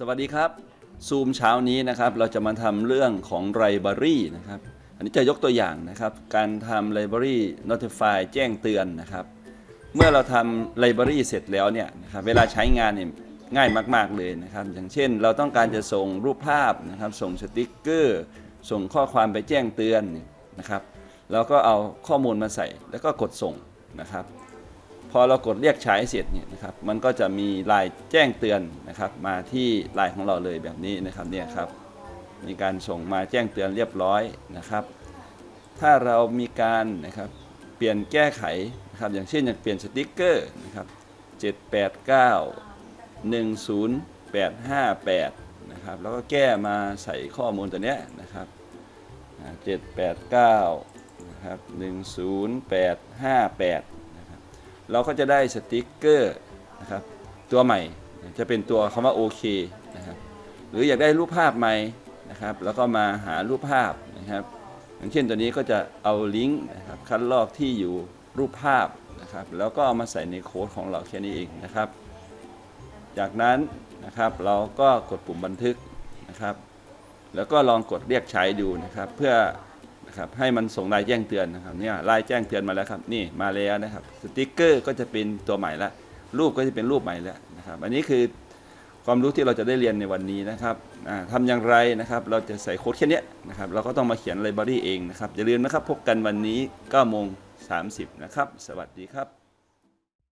สวัสดีครับ ซูมเช้านี้นะครับเราจะมาทำเรื่องของไ i บ r รีนะครับ อันนี้จะยกตัวอย่างนะครับ การทำไ i บ r รี notify แจ้งเตือนนะครับ เมื่อเราทำไ i บ r รีเสร็จแล้วเนี่ยนะครับเวลาใช้งานเนี่ยง่ายมาก ๆเลยนะครับ อย่างเช่น เราต้องการจะส่งรูปภาพนะครับ ส่งสติกเกอร์ ส่งข้อความไปแจ้งเตือนนะครับ เราก็เอาข้อมูลมาใส่แล้วก็กดส่งนะครับ อเรากดเรียกใช้เสร็จเนี่ยนะครับมันก็จะมีลายแจ้งเตือนนะครับ มาที่ลายของเราเลยแบบนี้นะครับเนี่ยครับมีการส่งมาแจ้งเตือนเรียบร้อยนะครับ ถ้าเรามีการนะครับเปลี่ยนแก้ไขนะครับอย่างเช่นอยากเปลี่ยนสติกเกอร์นะครับ789 10858นะครับแล้วก็แก้มาใส่ข้อมูลตัวเนี้ยนะครับ789นะครับ10858นะครับ เราก็จะได้สติกเกอร์นะครับตัวใหม่จะเป็นตัวคำว่าโอเคนะครับหรืออยากได้รูปภาพใหม่นะครับ แล้วก็มาหารูปภาพนะครับ อย่างเช่นตัวนี้ก็จะเอาลิงก์นะครับคัดลอกที่อยู่รูปภาพนะครับ แล้วก็เอามาใส่ในโค้ดของเราแค่นี้เองนะครับ จากนั้นนะครับเราก็กดปุ่มบันทึกนะครับ แล้วก็ลองกดเรียกใช้ดูนะครับ เพื่อ นะครับให้มันส่งรายแจ้งเตือนนะครับเนี่ยรายแจ้งเตือนมาแล้วครับนี่มาแล้วนะครับสติกเกอร์ก็จะเป็นตัวใหม่ละรูปก็จะเป็นรูปใหม่แล้วนะครับอันนี้คือความรู้ที่เราจะได้เรียนในวันนี้นะครับอ่าทำอย่างไรนะครับ เราจะใส่โค้ดแค่นี้นะครับ เราก็ต้องมาเขียนไลบรารีเองนะครับ อย่าลืมนะครับ พบกันวันนี้9โมง30 นะครับ สวัสดีครับ